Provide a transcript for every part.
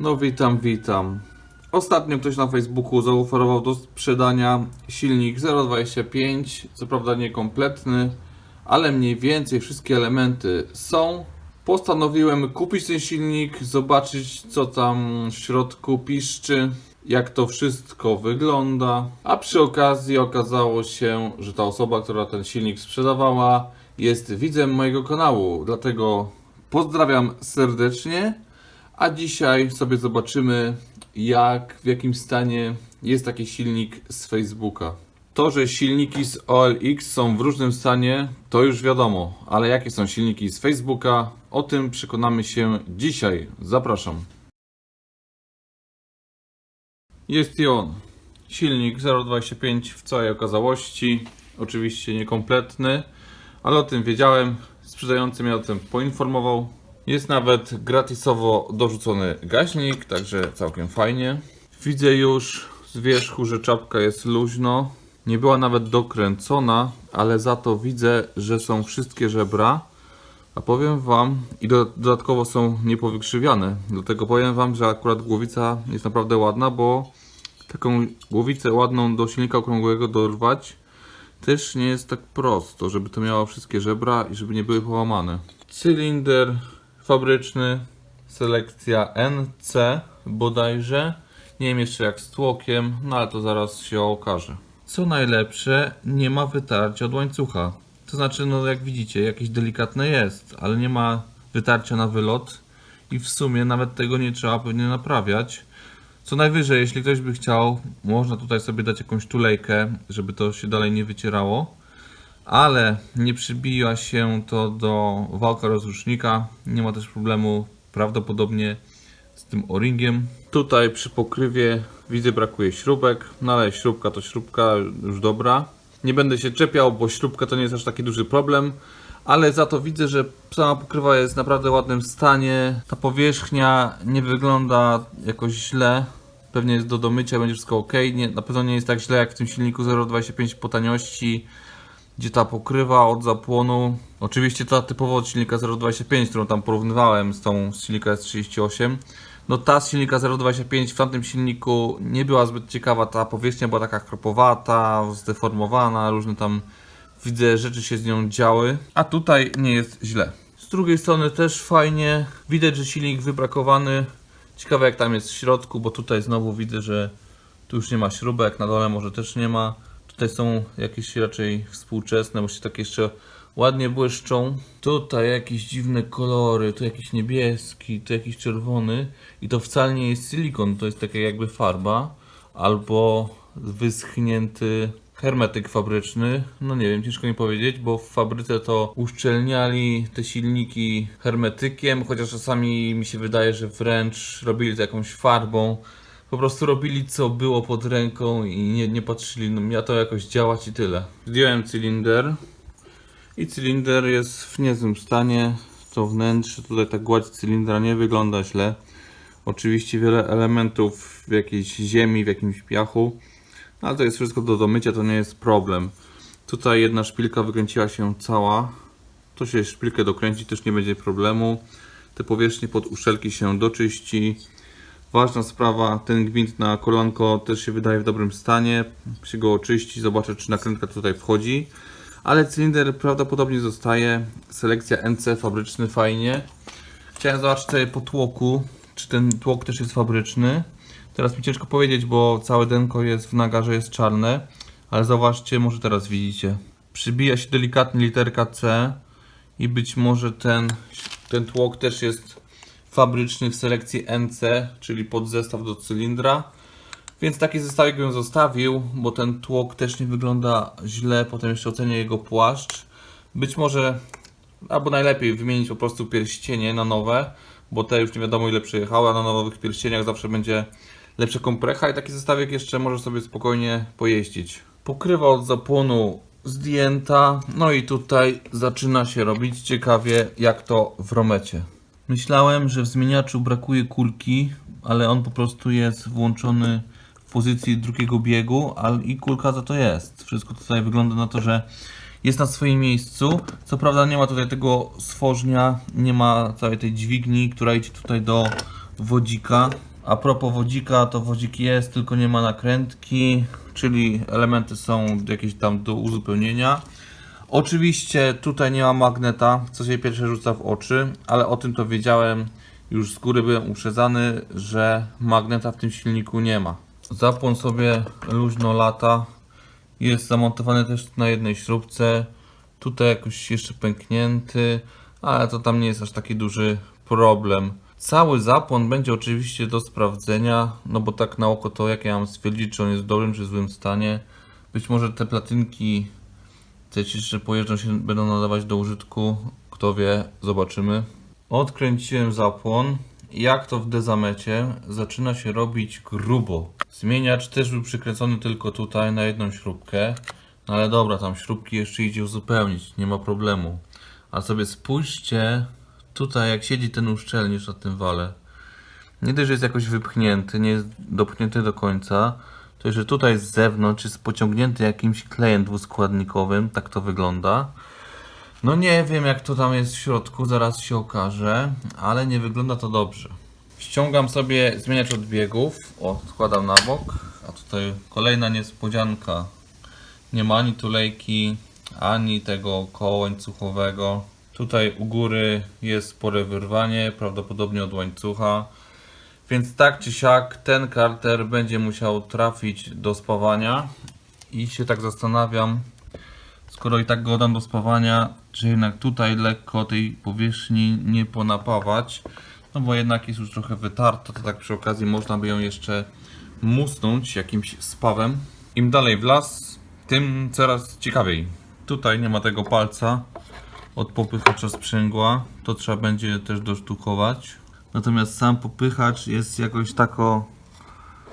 No witam, witam. Ostatnio ktoś na Facebooku zaoferował do sprzedania silnik 025, co prawda niekompletny, ale mniej więcej wszystkie elementy są. Postanowiłem kupić ten silnik, zobaczyć co tam w środku piszczy, jak to wszystko wygląda. A przy okazji okazało się, że ta osoba, która ten silnik sprzedawała, jest widzem mojego kanału. Dlatego pozdrawiam serdecznie. A dzisiaj sobie zobaczymy, jak w jakim stanie jest taki silnik z Facebooka. To, że silniki z OLX są w różnym stanie, to już wiadomo, ale jakie są silniki z Facebooka, o tym przekonamy się dzisiaj. Zapraszam. Jest i on. Silnik 025 w całej okazałości. Oczywiście niekompletny, ale o tym wiedziałem. Sprzedający mnie o tym poinformował. Jest nawet gratisowo dorzucony gaźnik, także całkiem fajnie. Widzę już z wierzchu, że czapka jest luźno. Nie była nawet dokręcona, ale za to widzę, że są wszystkie żebra. A powiem Wam, i do, dodatkowo są niepowykrzywiane. Dlatego powiem Wam, że akurat głowica jest naprawdę ładna, bo taką głowicę ładną do silnika okrągłego dorwać też nie jest tak prosto, żeby to miało wszystkie żebra i żeby nie były połamane. Cylinder fabryczny, selekcja NC bodajże. Nie wiem jeszcze jak z tłokiem, no ale to zaraz się okaże. Co najlepsze, nie ma wytarcia od łańcucha. To znaczy, no jak widzicie, jakieś delikatne jest, ale nie ma wytarcia na wylot i w sumie nawet tego nie trzeba pewnie naprawiać. Co najwyżej, jeśli ktoś by chciał, można tutaj sobie dać jakąś tulejkę, żeby to się dalej nie wycierało. Ale nie przybija się to do wałka rozrusznika. Nie ma też problemu prawdopodobnie z tym o-ringiem. Tutaj przy pokrywie widzę brakuje śrubek, no ale śrubka to śrubka, już dobra. Nie będę się czepiał, bo śrubka to nie jest aż taki duży problem. Ale za to widzę, że sama pokrywa jest w naprawdę ładnym stanie. Ta powierzchnia nie wygląda jakoś źle. Pewnie jest do domycia, będzie wszystko ok. Nie, na pewno nie jest tak źle jak w tym silniku 0.25 po taniości gdzie ta pokrywa od zapłonu, oczywiście ta typowo od silnika 0.25, którą tam porównywałem z tą z silnika S38, no ta z silnika 0.25 w tamtym silniku nie była zbyt ciekawa, ta powierzchnia była taka kropowata, zdeformowana, różne tam widzę rzeczy się z nią działy, a tutaj nie jest źle. Z drugiej strony też fajnie, widać, że silnik wybrakowany, ciekawe jak tam jest w środku, bo tutaj znowu widzę, że tu już nie ma śrubek, na dole może też nie ma. Tutaj są jakieś raczej współczesne, bo się tak jeszcze ładnie błyszczą. Tutaj jakieś dziwne kolory, tu jakiś niebieski, tu jakiś czerwony. I to wcale nie jest silikon, to jest taka jakby farba. Albo wyschnięty hermetyk fabryczny. No nie wiem, ciężko mi powiedzieć, bo w fabryce to uszczelniali te silniki hermetykiem, chociaż czasami mi się wydaje, że wręcz robili to jakąś farbą po prostu robili co było pod ręką i nie, nie patrzyli, no miało to jakoś działać i tyle. Zdjąłem cylinder i cylinder jest w niezłym stanie. To wnętrze, tutaj ta gładź cylindra nie wygląda źle. Oczywiście wiele elementów w jakiejś ziemi, w jakimś piachu, ale to jest wszystko do domycia, to nie jest problem. Tutaj jedna szpilka wykręciła się cała. To się szpilkę dokręci, też nie będzie problemu. Te powierzchnie pod uszelki się doczyści. Ważna sprawa, ten gwint na kolanko też się wydaje w dobrym stanie. Się go oczyści, zobaczę czy nakrętka tutaj wchodzi. Ale cylinder prawdopodobnie zostaje. Selekcja NC fabryczny fajnie. Chciałem zobaczyć sobie po tłoku, czy ten tłok też jest fabryczny. Teraz mi ciężko powiedzieć, bo całe denko jest w nagarze jest czarne. Ale zauważcie, może teraz widzicie. Przybija się delikatnie literka C i być może ten, ten tłok też jest fabryczny w selekcji NC, czyli pod zestaw do cylindra. Więc taki zestawik bym zostawił, bo ten tłok też nie wygląda źle. Potem jeszcze ocenię jego płaszcz. Być może, albo najlepiej wymienić po prostu pierścienie na nowe, bo te już nie wiadomo ile przyjechały, a na nowych pierścieniach zawsze będzie lepsza komprecha i taki zestawik jeszcze może sobie spokojnie pojeździć. Pokrywa od zapłonu zdjęta, no i tutaj zaczyna się robić ciekawie jak to w romecie. Myślałem, że w zmieniaczu brakuje kulki, ale on po prostu jest włączony w pozycji drugiego biegu, ale i kulka za to jest. Wszystko tutaj wygląda na to, że jest na swoim miejscu. Co prawda nie ma tutaj tego stworznia, nie ma całej tej dźwigni, która idzie tutaj do wodzika. A propos wodzika, to wodzik jest, tylko nie ma nakrętki, czyli elementy są jakieś tam do uzupełnienia. Oczywiście tutaj nie ma magneta, co się pierwsze rzuca w oczy, ale o tym to wiedziałem, już z góry byłem uprzedzany, że magneta w tym silniku nie ma. Zapłon sobie luźno lata, jest zamontowany też na jednej śrubce, tutaj jakoś jeszcze pęknięty, ale to tam nie jest aż taki duży problem. Cały zapłon będzie oczywiście do sprawdzenia, no bo tak na oko to jak ja mam stwierdzić, czy on jest w dobrym czy złym stanie. Być może te platynki te ci jeszcze pojeżdżą się będą nadawać do użytku. Kto wie, zobaczymy. Odkręciłem zapłon. Jak to w dezamecie, zaczyna się robić grubo. Zmieniacz też był przykręcony tylko tutaj na jedną śrubkę. No ale dobra, tam śrubki jeszcze idzie uzupełnić, nie ma problemu. A sobie spójrzcie tutaj, jak siedzi ten uszczelnicz na tym wale. Nie dość, że jest jakoś wypchnięty, nie jest dopchnięty do końca, to że tutaj z zewnątrz jest pociągnięty jakimś klejem dwuskładnikowym, tak to wygląda. No nie wiem jak to tam jest w środku, zaraz się okaże, ale nie wygląda to dobrze. Ściągam sobie zmieniacz odbiegów, o, składam na bok, a tutaj kolejna niespodzianka. Nie ma ani tulejki, ani tego koła łańcuchowego. Tutaj u góry jest spore wyrwanie, prawdopodobnie od łańcucha. Więc tak czy siak ten karter będzie musiał trafić do spawania i się tak zastanawiam, skoro i tak go dam do spawania, czy jednak tutaj lekko tej powierzchni nie ponapawać, no bo jednak jest już trochę wytarta, to tak przy okazji można by ją jeszcze musnąć jakimś spawem. Im dalej w las, tym coraz ciekawiej. Tutaj nie ma tego palca od popychacza sprzęgła, to trzeba będzie też dosztukować. Natomiast sam popychacz jest jakoś tako,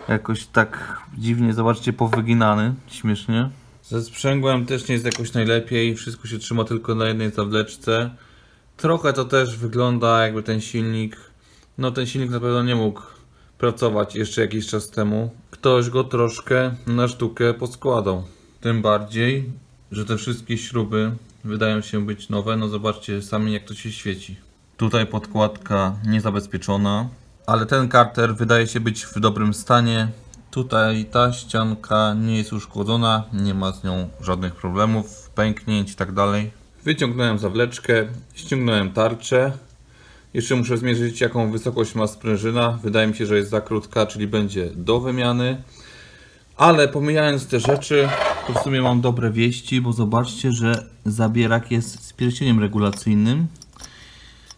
jakoś tak dziwnie, zobaczcie, powyginany, śmiesznie. Ze sprzęgłem też nie jest jakoś najlepiej, wszystko się trzyma tylko na jednej zawleczce. Trochę to też wygląda jakby ten silnik, no ten silnik na pewno nie mógł pracować jeszcze jakiś czas temu. Ktoś go troszkę na sztukę poskładał. Tym bardziej, że te wszystkie śruby wydają się być nowe, no zobaczcie sami jak to się świeci. Tutaj podkładka niezabezpieczona, ale ten karter wydaje się być w dobrym stanie. Tutaj ta ścianka nie jest uszkodzona, nie ma z nią żadnych problemów, pęknięć tak dalej. Wyciągnąłem zawleczkę, ściągnąłem tarczę. Jeszcze muszę zmierzyć jaką wysokość ma sprężyna. Wydaje mi się, że jest za krótka, czyli będzie do wymiany. Ale pomijając te rzeczy, to w sumie mam dobre wieści, bo zobaczcie, że zabierak jest z pierścieniem regulacyjnym.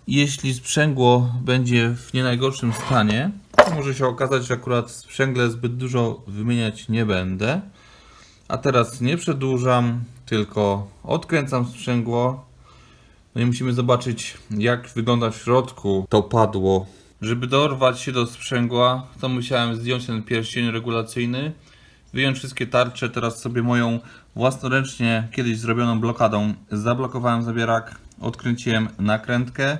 Jeśli sprzęgło będzie w nie najgorszym stanie, to może się okazać, że akurat sprzęgle zbyt dużo wymieniać nie będę. A teraz nie przedłużam, tylko odkręcam sprzęgło. No i musimy zobaczyć, jak wygląda w środku to padło. Żeby dorwać się do sprzęgła, to musiałem zdjąć ten pierścień regulacyjny, wyjąć wszystkie tarcze. Teraz sobie moją własnoręcznie kiedyś zrobioną blokadą zablokowałem zabierak, odkręciłem nakrętkę.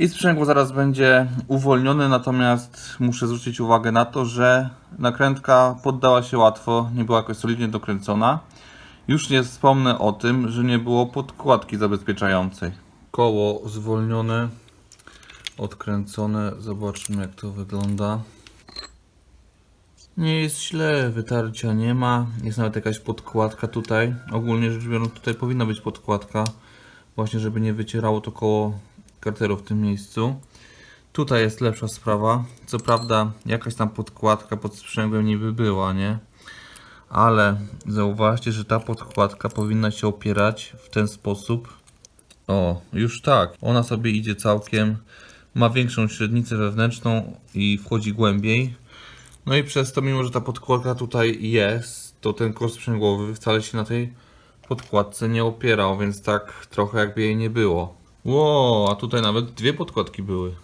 I sprzęgło zaraz będzie uwolnione, natomiast muszę zwrócić uwagę na to, że nakrętka poddała się łatwo, nie była jakoś solidnie dokręcona. Już nie wspomnę o tym, że nie było podkładki zabezpieczającej. Koło zwolnione, odkręcone, zobaczmy jak to wygląda. Nie jest źle, wytarcia nie ma, jest nawet jakaś podkładka tutaj. Ogólnie rzecz biorąc tutaj powinna być podkładka, właśnie żeby nie wycierało to koło karteru w tym miejscu. Tutaj jest lepsza sprawa. Co prawda, jakaś tam podkładka pod sprzęgłem niby była, nie? Ale zauważcie, że ta podkładka powinna się opierać w ten sposób. O, już tak. Ona sobie idzie całkiem. Ma większą średnicę wewnętrzną i wchodzi głębiej. No i przez to, mimo że ta podkładka tutaj jest, to ten kos sprzęgłowy wcale się na tej podkładce nie opierał, więc tak trochę jakby jej nie było. Ło, a tutaj nawet dwie podkładki były.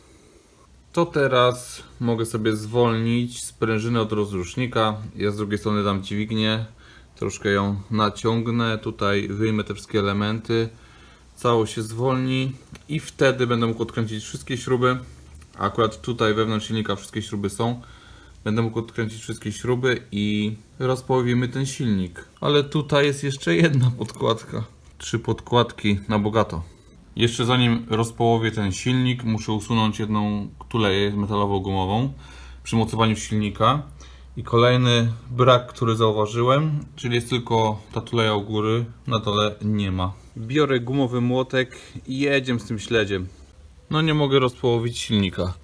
To teraz mogę sobie zwolnić sprężynę od rozrusznika. Ja z drugiej strony dam dźwignię, troszkę ją naciągnę, tutaj wyjmę te wszystkie elementy. Cało się zwolni i wtedy będę mógł odkręcić wszystkie śruby. Akurat tutaj wewnątrz silnika wszystkie śruby są. Będę mógł odkręcić wszystkie śruby i rozpołowimy ten silnik. Ale tutaj jest jeszcze jedna podkładka. Trzy podkładki na bogato. Jeszcze zanim rozpołowię ten silnik, muszę usunąć jedną tuleję metalowo-gumową przy mocowaniu silnika. I kolejny brak, który zauważyłem, czyli jest tylko ta tuleja u góry, na dole nie ma. Biorę gumowy młotek i jedziemy z tym śledziem. No nie mogę rozpołowić silnika.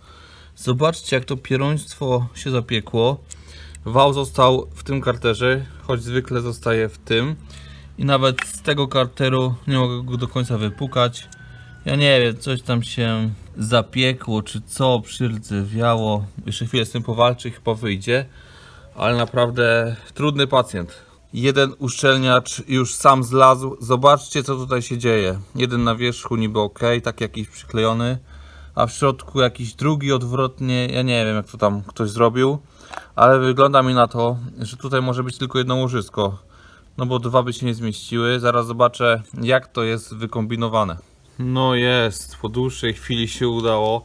Zobaczcie jak to pieroństwo się zapiekło. Wał został w tym karterze, choć zwykle zostaje w tym. I nawet z tego karteru nie mogę go do końca wypukać. Ja nie wiem, coś tam się zapiekło, czy co, przyrdzewiało. Jeszcze chwilę z tym powalczy, chyba wyjdzie. Ale naprawdę trudny pacjent. Jeden uszczelniacz już sam zlazł. Zobaczcie, co tutaj się dzieje. Jeden na wierzchu niby ok, tak jakiś przyklejony, a w środku jakiś drugi odwrotnie. Ja nie wiem, jak to tam ktoś zrobił, ale wygląda mi na to, że tutaj może być tylko jedno łożysko. No bo dwa by się nie zmieściły. Zaraz zobaczę, jak to jest wykombinowane. No jest, po dłuższej chwili się udało.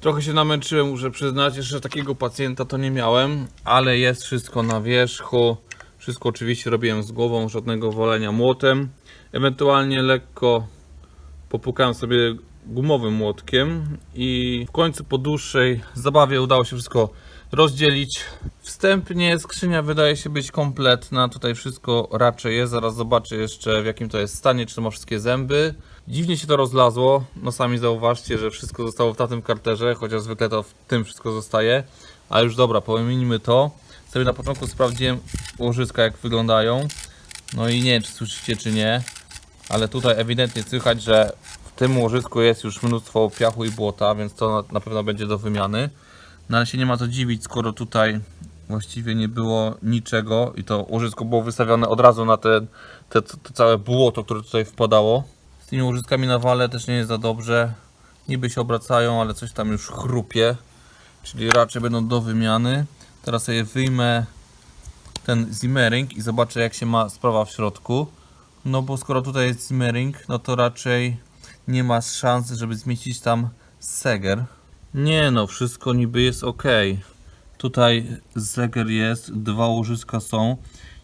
Trochę się namęczyłem, muszę przyznać, jeszcze takiego pacjenta to nie miałem, ale jest wszystko na wierzchu. Wszystko oczywiście robiłem z głową, żadnego wolenia młotem. Ewentualnie lekko popukałem sobie gumowym młotkiem i w końcu po dłuższej zabawie udało się wszystko rozdzielić. Wstępnie skrzynia wydaje się być kompletna, tutaj wszystko raczej jest, zaraz zobaczę jeszcze w jakim to jest stanie, czy ma wszystkie zęby. Dziwnie się to rozlazło, no sami zauważcie, że wszystko zostało w tamtym karterze, chociaż zwykle to w tym wszystko zostaje. Ale już dobra, pominijmy to. Sobie na początku sprawdziłem łożyska jak wyglądają. No i nie wiem czy słyszycie czy nie, ale tutaj ewidentnie słychać, że w tym łożysku jest już mnóstwo piachu i błota, więc to na, pewno będzie do wymiany. No ale się nie ma co dziwić, skoro tutaj właściwie nie było niczego i to łożysko było wystawione od razu na te, te, te całe błoto, które tutaj wpadało. Tymi łożyskami na wale też nie jest za dobrze. Niby się obracają, ale coś tam już chrupie, czyli raczej będą do wymiany. Teraz sobie wyjmę ten zimmering i zobaczę jak się ma sprawa w środku. No bo skoro tutaj jest zimmering, no to raczej nie ma szans, żeby zmieścić tam seger. Nie no, wszystko niby jest ok. Tutaj zeger jest, dwa łożyska są.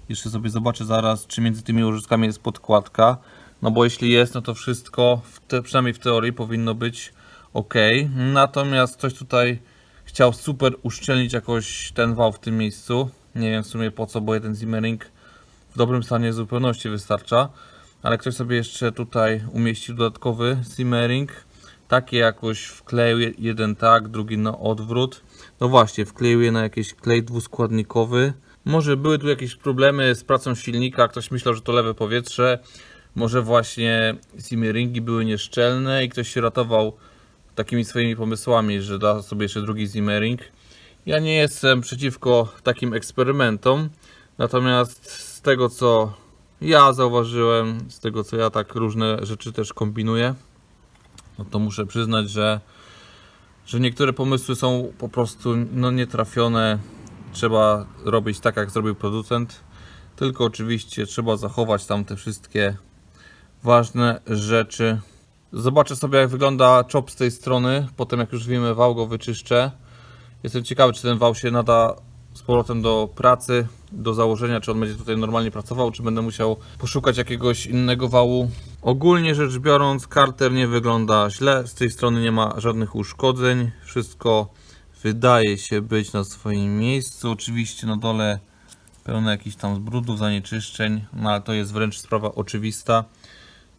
Jeszcze sobie zobaczę zaraz, czy między tymi łożyskami jest podkładka. No bo jeśli jest, no to wszystko, w te, przynajmniej w teorii, powinno być ok. Natomiast ktoś tutaj chciał super uszczelnić jakoś ten wał w tym miejscu. Nie wiem w sumie po co, bo jeden zimmering w dobrym stanie zupełności wystarcza. Ale ktoś sobie jeszcze tutaj umieścił dodatkowy zimmering. Takie jakoś wkleił je- jeden tak, drugi na odwrót. No właśnie, wkleił je na jakiś klej dwuskładnikowy. Może były tu jakieś problemy z pracą silnika, ktoś myślał, że to lewe powietrze. Może właśnie zimmeringi były nieszczelne i ktoś się ratował takimi swoimi pomysłami, że da sobie jeszcze drugi zimmering. Ja nie jestem przeciwko takim eksperymentom, natomiast z tego co ja zauważyłem, z tego co ja tak różne rzeczy też kombinuję, no to muszę przyznać, że, że niektóre pomysły są po prostu no, nietrafione. Trzeba robić tak, jak zrobił producent. Tylko oczywiście trzeba zachować tam te wszystkie ważne rzeczy. Zobaczę sobie, jak wygląda chop z tej strony. Potem, jak już wiemy, wał go wyczyszczę. Jestem ciekawy, czy ten wał się nada z powrotem do pracy, do założenia, czy on będzie tutaj normalnie pracował, czy będę musiał poszukać jakiegoś innego wału. Ogólnie rzecz biorąc, karter nie wygląda źle. Z tej strony nie ma żadnych uszkodzeń. Wszystko wydaje się być na swoim miejscu. Oczywiście na dole pełno jakichś tam brudów, zanieczyszczeń, no ale to jest wręcz sprawa oczywista.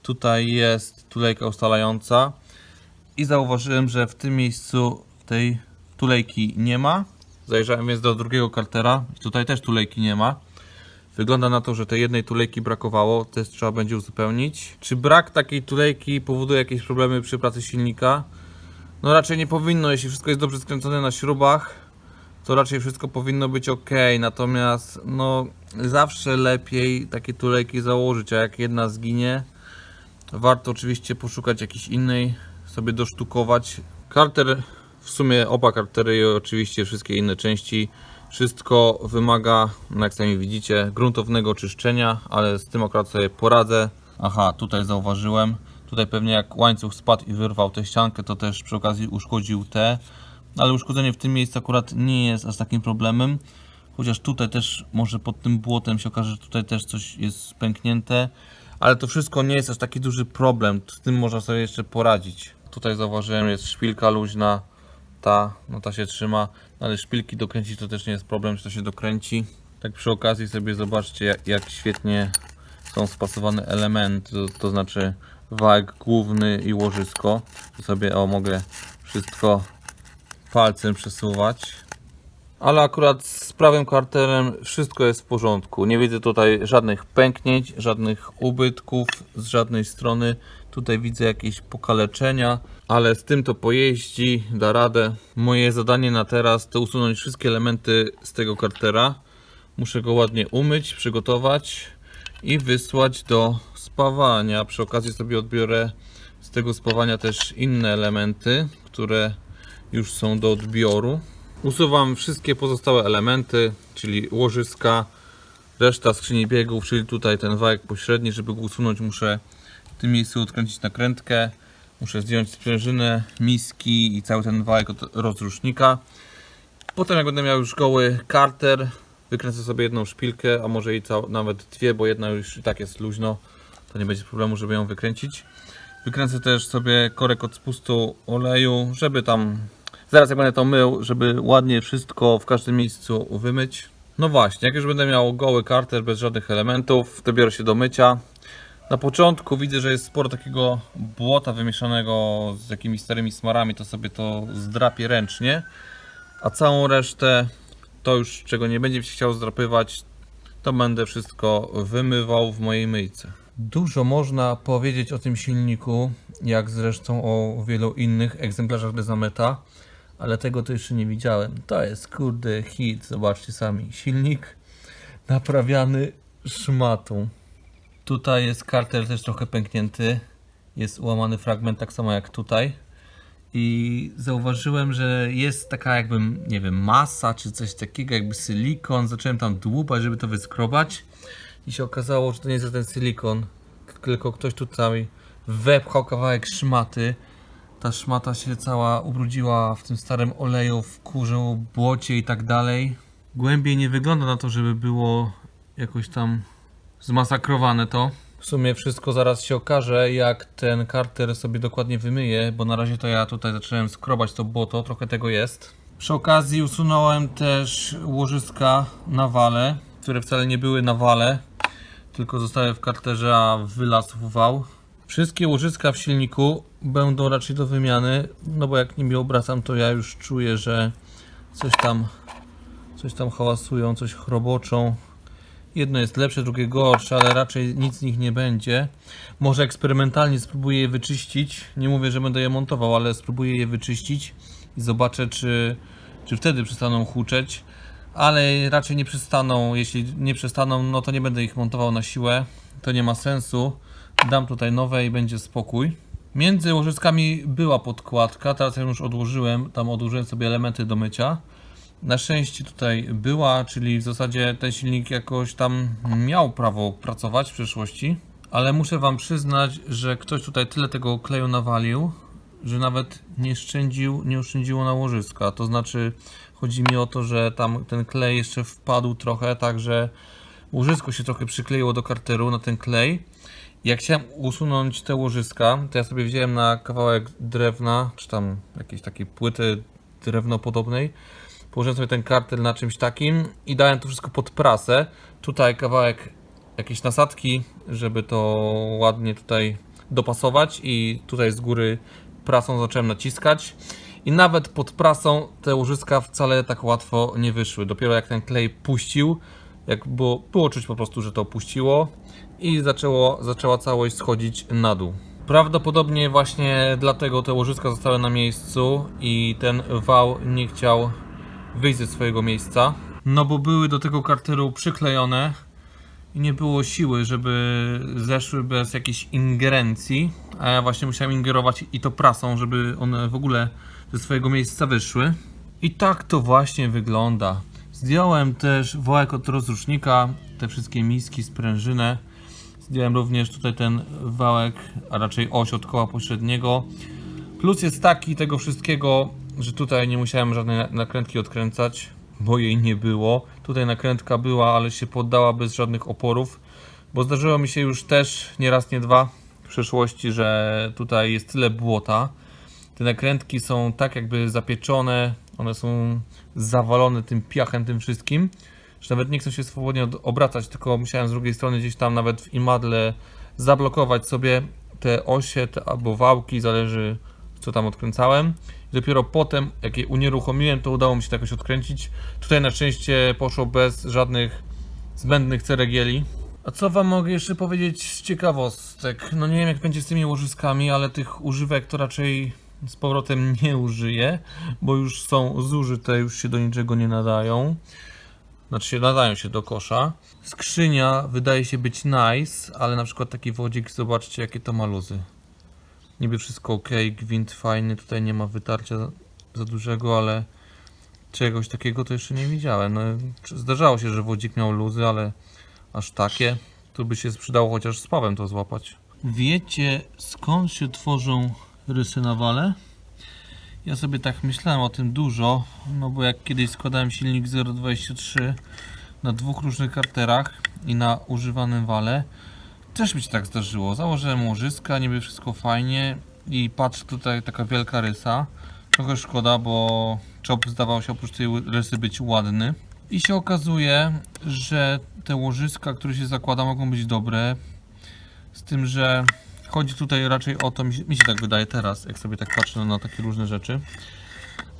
Tutaj jest tulejka ustalająca i zauważyłem, że w tym miejscu tej tulejki nie ma. Zajrzałem więc do drugiego kartera tutaj też tulejki nie ma. Wygląda na to, że tej jednej tulejki brakowało, też trzeba będzie uzupełnić. Czy brak takiej tulejki powoduje jakieś problemy przy pracy silnika? No raczej nie powinno, jeśli wszystko jest dobrze skręcone na śrubach, to raczej wszystko powinno być ok. Natomiast no zawsze lepiej takie tulejki założyć, a jak jedna zginie, warto oczywiście poszukać jakiejś innej, sobie dosztukować. Karter, w sumie oba kartery i oczywiście wszystkie inne części, wszystko wymaga, no jak sami widzicie, gruntownego czyszczenia, ale z tym akurat sobie poradzę. Aha, tutaj zauważyłem, tutaj pewnie jak łańcuch spadł i wyrwał tę ściankę, to też przy okazji uszkodził te, ale uszkodzenie w tym miejscu akurat nie jest aż takim problemem. Chociaż tutaj też może pod tym błotem się okaże, że tutaj też coś jest pęknięte. Ale to wszystko nie jest aż taki duży problem. Z tym można sobie jeszcze poradzić. Tutaj zauważyłem, jest szpilka luźna. Ta, no ta się trzyma, ale szpilki dokręcić to też nie jest problem, czy to się dokręci. Tak przy okazji sobie zobaczcie, jak, jak świetnie są spasowane elementy, to, to znaczy wałek główny i łożysko. Tu sobie o, mogę wszystko palcem przesuwać. Ale akurat z prawym karterem wszystko jest w porządku. Nie widzę tutaj żadnych pęknięć, żadnych ubytków z żadnej strony. Tutaj widzę jakieś pokaleczenia, ale z tym to pojeździ, da radę. Moje zadanie na teraz to usunąć wszystkie elementy z tego kartera. Muszę go ładnie umyć, przygotować i wysłać do spawania. Przy okazji sobie odbiorę z tego spawania też inne elementy, które już są do odbioru. Usuwam wszystkie pozostałe elementy, czyli łożyska, reszta skrzyni biegów, czyli tutaj ten wałek pośredni. Żeby go usunąć, muszę w tym miejscu odkręcić nakrętkę. Muszę zdjąć sprężynę, miski i cały ten wałek od rozrusznika. Potem jak będę miał już goły karter, wykręcę sobie jedną szpilkę, a może i nawet dwie, bo jedna już i tak jest luźno, to nie będzie problemu, żeby ją wykręcić. Wykręcę też sobie korek od spustu oleju, żeby tam, zaraz jak będę to mył, żeby ładnie wszystko w każdym miejscu wymyć. No właśnie, jak już będę miał goły karter bez żadnych elementów, to biorę się do mycia. Na początku widzę, że jest sporo takiego błota wymieszanego z jakimiś starymi smarami, to sobie to zdrapię ręcznie. A całą resztę, to już czego nie będzie się chciał zdrapywać, to będę wszystko wymywał w mojej myjce. Dużo można powiedzieć o tym silniku, jak zresztą o wielu innych egzemplarzach Dezameta, ale tego to jeszcze nie widziałem. To jest kurde hit, zobaczcie sami. Silnik naprawiany szmatą. Tutaj jest karter też trochę pęknięty. Jest ułamany fragment, tak samo jak tutaj. I zauważyłem, że jest taka jakby, nie wiem, masa czy coś takiego, jakby silikon. Zacząłem tam dłubać, żeby to wyskrobać. I się okazało, że to nie jest ten silikon, tylko ktoś tutaj wepchał kawałek szmaty. Ta szmata się cała ubrudziła w tym starym oleju, w kurzu, błocie i tak dalej. Głębiej nie wygląda na to, żeby było jakoś tam zmasakrowane to. W sumie wszystko zaraz się okaże, jak ten karter sobie dokładnie wymyje, bo na razie to ja tutaj zacząłem skrobać to błoto, trochę tego jest. Przy okazji usunąłem też łożyska na wale, które wcale nie były na wale, tylko zostały w karterze, a wylazł wał. Wszystkie łożyska w silniku będą raczej do wymiany, no bo jak nimi obracam, to ja już czuję, że coś tam, coś tam hałasują, coś chroboczą. Jedno jest lepsze, drugie gorsze, ale raczej nic z nich nie będzie. Może eksperymentalnie spróbuję je wyczyścić. Nie mówię, że będę je montował, ale spróbuję je wyczyścić i zobaczę, czy, czy wtedy przestaną huczeć. Ale raczej nie przestaną. Jeśli nie przestaną, no to nie będę ich montował na siłę. To nie ma sensu. Dam tutaj nowe i będzie spokój. Między łożyskami była podkładka, teraz ja już odłożyłem. Tam odłożyłem sobie elementy do mycia. Na szczęście tutaj była, czyli w zasadzie ten silnik jakoś tam miał prawo pracować w przyszłości. Ale muszę Wam przyznać, że ktoś tutaj tyle tego kleju nawalił, że nawet nie szczędził, nie oszczędziło na łożyska. To znaczy, chodzi mi o to, że tam ten klej jeszcze wpadł trochę, także łożysko się trochę przykleiło do karteru na ten klej. Jak chciałem usunąć te łożyska, to ja sobie wziąłem na kawałek drewna, czy tam jakiejś takiej płyty drewnopodobnej. Położyłem sobie ten kartel na czymś takim i dałem to wszystko pod prasę. Tutaj kawałek jakiejś nasadki, żeby to ładnie tutaj dopasować i tutaj z góry prasą zacząłem naciskać. I nawet pod prasą te łożyska wcale tak łatwo nie wyszły. Dopiero jak ten klej puścił, jak było, było czuć po prostu, że to puściło i zaczęło, zaczęła całość schodzić na dół. Prawdopodobnie właśnie dlatego te łożyska zostały na miejscu i ten wał nie chciał wyjść ze swojego miejsca. No bo były do tego karteru przyklejone i nie było siły, żeby zeszły bez jakiejś ingerencji, a ja właśnie musiałem ingerować i to prasą, żeby one w ogóle ze swojego miejsca wyszły. I tak to właśnie wygląda. Zdjąłem też wołek od rozrusznika, te wszystkie miski, sprężynę. Zdjąłem również tutaj ten wałek, a raczej oś od koła pośredniego. Plus jest taki tego wszystkiego, że tutaj nie musiałem żadnej na- nakrętki odkręcać, bo jej nie było. Tutaj nakrętka była, ale się poddała bez żadnych oporów. Bo zdarzyło mi się już też nie raz, nie dwa w przeszłości, że tutaj jest tyle błota. Te nakrętki są tak jakby zapieczone, one są zawalone tym piachem, tym wszystkim, że nawet nie chcą się swobodnie od- obracać, tylko musiałem z drugiej strony gdzieś tam nawet w imadle zablokować sobie te osie te, albo wałki, zależy co tam odkręcałem. Dopiero potem, jak je unieruchomiłem, to udało mi się to jakoś odkręcić. Tutaj na szczęście poszło bez żadnych zbędnych ceregieli. A co wam mogę jeszcze powiedzieć z ciekawostek? No nie wiem jak będzie z tymi łożyskami, ale tych używek to raczej z powrotem nie użyję, bo już są zużyte, już się do niczego nie nadają. Znaczy się nadają się do kosza. Skrzynia wydaje się być nice, ale na przykład taki wodzik, zobaczcie jakie to ma luzy. Niby wszystko ok, gwint fajny, tutaj nie ma wytarcia za, dużego, ale czegoś takiego to jeszcze nie widziałem. No, zdarzało się, że wodzik miał luzy, ale aż takie, to by się sprzedało chociaż z pawem to złapać. Wiecie skąd się tworzą rysy na wale? Ja sobie tak myślałem o tym dużo, no bo jak kiedyś składałem silnik 0.23 na dwóch różnych karterach i na używanym wale, też mi się tak zdarzyło. Założyłem łożyska, niby wszystko fajnie i patrz tutaj taka wielka rysa. Trochę szkoda, bo czop zdawał się oprócz tej rysy być ładny. I się okazuje, że te łożyska, które się zakłada mogą być dobre. Z tym, że chodzi tutaj raczej o to, mi się, tak wydaje teraz, jak sobie tak patrzę na takie różne rzeczy,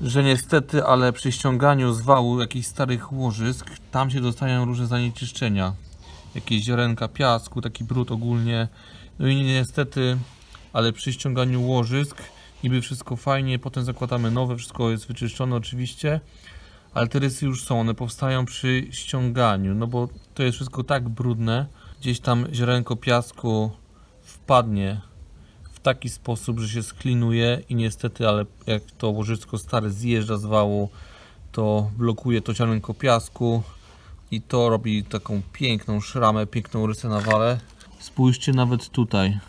że niestety, ale przy ściąganiu z wału jakichś starych łożysk, tam się dostają różne zanieczyszczenia. Jakieś ziarenka piasku, taki brud ogólnie. No i niestety, ale przy ściąganiu łożysk, niby wszystko fajnie, potem zakładamy nowe, wszystko jest wyczyszczone oczywiście, ale te rysy już są, one powstają przy ściąganiu, no bo to jest wszystko tak brudne, gdzieś tam ziarenko piasku wpadnie w taki sposób, że się sklinuje i niestety, ale jak to łożysko stare zjeżdża z wału, to blokuje to ziarenko piasku i to robi taką piękną szramę, piękną rysę na wale. Spójrzcie nawet tutaj.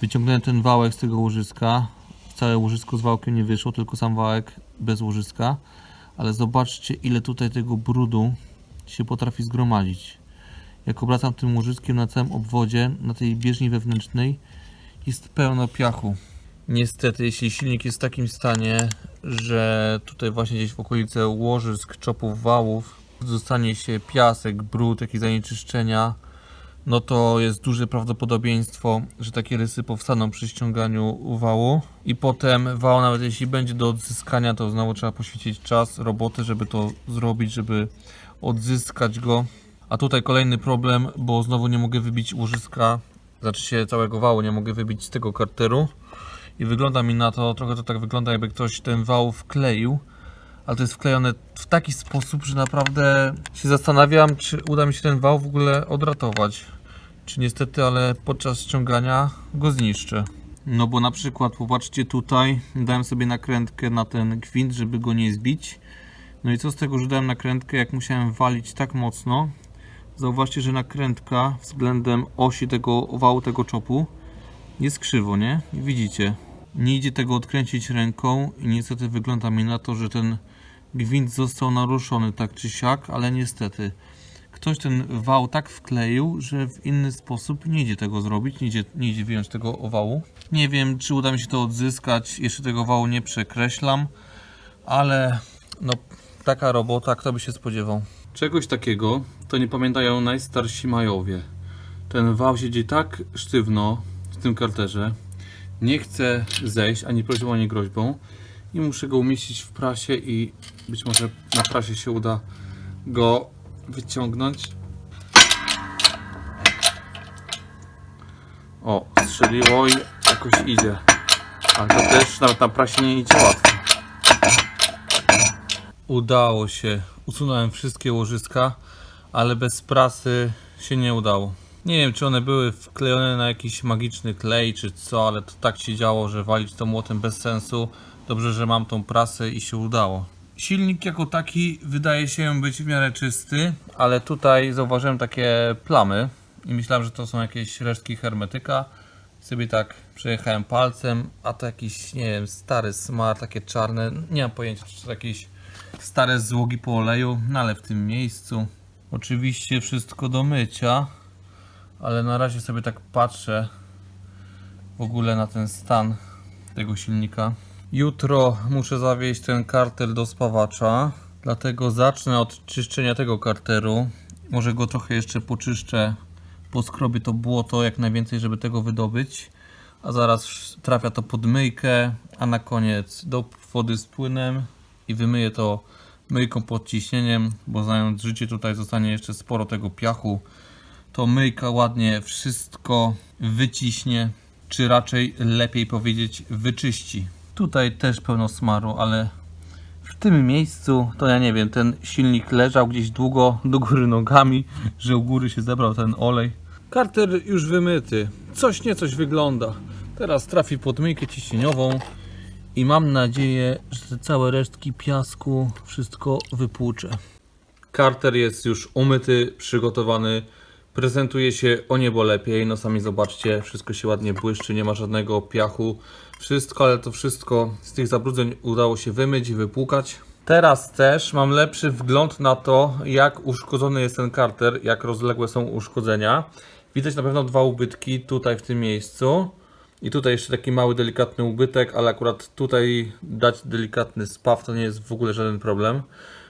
Wyciągnąłem ten wałek z tego łożyska. Całe łożysko z wałkiem nie wyszło, tylko sam wałek bez łożyska. Ale zobaczcie, ile tutaj tego brudu się potrafi zgromadzić. Jak obracam tym łożyskiem na całym obwodzie, na tej bieżni wewnętrznej, jest pełno piachu. Niestety, jeśli silnik jest w takim stanie, że tutaj właśnie gdzieś w okolicy łożysk, czopów, wałów zostanie się piasek, brud, jakieś zanieczyszczenia, no to jest duże prawdopodobieństwo, że takie rysy powstaną przy ściąganiu wału i potem wał, nawet jeśli będzie do odzyskania, to znowu trzeba poświęcić czas, roboty, żeby to zrobić, żeby odzyskać go. A tutaj kolejny problem, bo znowu nie mogę wybić łożyska, znaczy się całego wału nie mogę wybić z tego karteru i wygląda mi na to, trochę to tak wygląda jakby ktoś ten wał wkleił, ale to jest wklejone w taki sposób, że naprawdę się zastanawiam, czy uda mi się ten wał w ogóle odratować. Czy niestety, ale podczas ściągania go zniszczę. No bo na przykład popatrzcie tutaj, dałem sobie nakrętkę na ten gwint, żeby go nie zbić. No i co z tego, że dałem nakrętkę, jak musiałem walić tak mocno. Zauważcie, że nakrętka względem osi tego wału, tego czopu jest krzywo, nie? Widzicie, nie idzie tego odkręcić ręką i niestety wygląda mi na to, że ten gwint został naruszony tak czy siak, ale niestety ktoś ten wał tak wkleił, że w inny sposób nie idzie tego zrobić, nie idzie, nie idzie wyjąć tego wału. Nie wiem, czy uda mi się to odzyskać, jeszcze tego wału nie przekreślam, ale no taka robota, kto by się spodziewał. Czegoś takiego to nie pamiętają najstarsi Majowie. Ten wał siedzi tak sztywno w tym karterze, nie chce zejść ani prośbą, ani groźbą i muszę go umieścić w prasie i być może na prasie się uda go wyciągnąć. O, strzeliło i jakoś idzie. Ale to też nawet na prasie nie idzie łatwo. Udało się. Usunąłem wszystkie łożyska, ale bez prasy się nie udało. Nie wiem, czy one były wklejone na jakiś magiczny klej, czy co, ale to tak się działo, że walić to młotem bez sensu. Dobrze, że mam tą prasę i się udało. Silnik jako taki wydaje się być w miarę czysty, ale tutaj zauważyłem takie plamy i myślałem, że to są jakieś resztki hermetyka. Sobie tak przejechałem palcem, a to jakiś, nie wiem, stary smar, takie czarne, nie mam pojęcia, czy to jakieś stare złogi po oleju, no ale w tym miejscu oczywiście wszystko do mycia, ale na razie sobie tak patrzę w ogóle na ten stan tego silnika. Jutro muszę zawieźć ten karter do spawacza, dlatego zacznę od czyszczenia tego karteru. Może go trochę jeszcze poczyszczę, poskrobię to błoto jak najwięcej, żeby tego wydobyć. A zaraz trafia to pod myjkę, a na koniec do wody z płynem i wymyję to myjką pod ciśnieniem, bo znając życie tutaj zostanie jeszcze sporo tego piachu. To myjka ładnie wszystko wyciśnie, czy raczej lepiej powiedzieć wyczyści. Tutaj też pełno smaru, ale w tym miejscu to ja nie wiem, ten silnik leżał gdzieś długo do góry nogami, że u góry się zebrał ten olej. Karter już wymyty, coś nie coś wygląda. Teraz trafi pod myjkę ciśnieniową i mam nadzieję, że całe resztki piasku wszystko wypłuczę. Karter jest już umyty, przygotowany. Prezentuje się o niebo lepiej. No sami zobaczcie, wszystko się ładnie błyszczy, nie ma żadnego piachu. Wszystko, ale to wszystko z tych zabrudzeń udało się wymyć i wypłukać. Teraz też mam lepszy wgląd na to, jak uszkodzony jest ten karter, jak rozległe są uszkodzenia. Widać na pewno dwa ubytki tutaj w tym miejscu. I tutaj jeszcze taki mały, delikatny ubytek, ale akurat tutaj dać delikatny spaw to nie jest w ogóle żaden problem.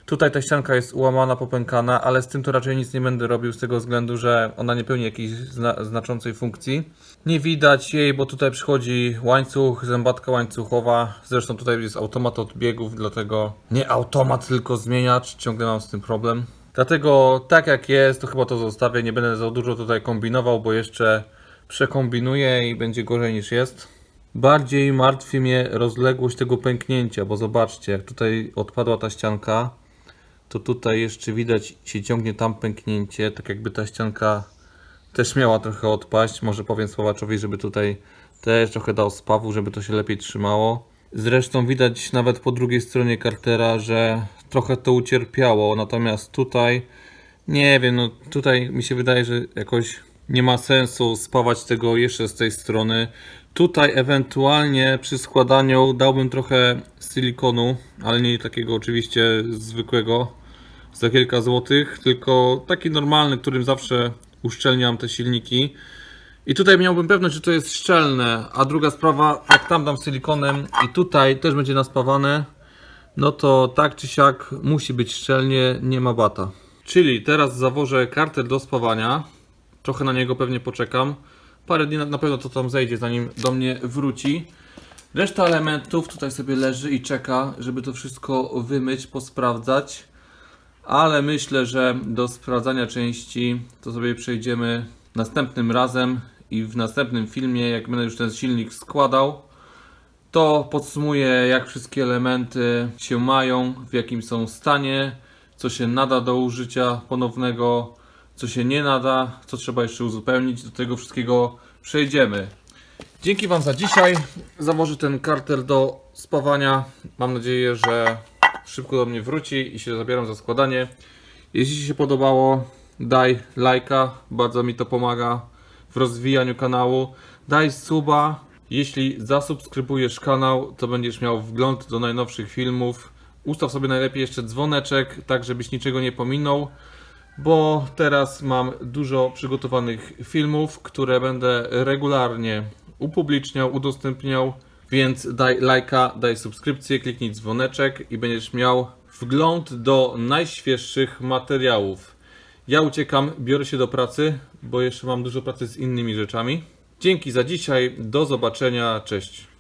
Tutaj ta ścianka jest ułamana, popękana, ale z tym to raczej nic nie będę robił z tego względu, że ona nie pełni jakiejś zna znaczącej funkcji. Nie widać jej, bo tutaj przychodzi łańcuch, zębatka łańcuchowa. Zresztą tutaj jest automat od biegów, dlatego nie automat, tylko zmieniacz. Ciągle mam z tym problem. Dlatego tak jak jest, to chyba to zostawię. Nie będę za dużo tutaj kombinował, bo jeszcze przekombinuję i będzie gorzej niż jest. Bardziej martwi mnie rozległość tego pęknięcia, bo zobaczcie, jak tutaj odpadła ta ścianka, to tutaj jeszcze widać się ciągnie tam pęknięcie, tak jakby ta ścianka też miała trochę odpaść. Może powiem spawaczowi, żeby tutaj też trochę dał spawu, żeby to się lepiej trzymało. Zresztą widać nawet po drugiej stronie kartera, że trochę to ucierpiało, natomiast tutaj nie wiem, no tutaj mi się wydaje, że jakoś nie ma sensu spawać tego jeszcze z tej strony. Tutaj ewentualnie przy składaniu dałbym trochę silikonu, ale nie takiego oczywiście zwykłego za kilka złotych, tylko taki normalny, którym zawsze uszczelniam te silniki. I tutaj miałbym pewność, że to jest szczelne, a druga sprawa, jak tam dam silikonem i tutaj też będzie naspawane, no to tak czy siak musi być szczelnie, nie ma bata. Czyli teraz zawożę kartel do spawania. Trochę na niego pewnie poczekam. Parę dni na, pewno to tam zejdzie, zanim do mnie wróci. Reszta elementów tutaj sobie leży i czeka, żeby to wszystko wymyć, posprawdzać. Ale myślę, że do sprawdzania części to sobie przejdziemy następnym razem i w następnym filmie, jak będę już ten silnik składał, to podsumuję, jak wszystkie elementy się mają, w jakim są stanie, co się nada do użycia ponownego, co się nie nada, co trzeba jeszcze uzupełnić. Do tego wszystkiego przejdziemy. Dzięki Wam za dzisiaj. Zawożę ten kartel do spawania. Mam nadzieję, że szybko do mnie wróci i się zabieram za składanie. Jeśli Ci się podobało, daj lajka, bardzo mi to pomaga w rozwijaniu kanału. Daj suba. Jeśli zasubskrybujesz kanał, to będziesz miał wgląd do najnowszych filmów. Ustaw sobie najlepiej jeszcze dzwoneczek, tak żebyś niczego nie pominął, bo teraz mam dużo przygotowanych filmów, które będę regularnie upubliczniał, udostępniał. Więc daj lajka, daj subskrypcję, kliknij dzwoneczek i będziesz miał wgląd do najświeższych materiałów. Ja uciekam, biorę się do pracy, bo jeszcze mam dużo pracy z innymi rzeczami. Dzięki za dzisiaj, do zobaczenia, cześć.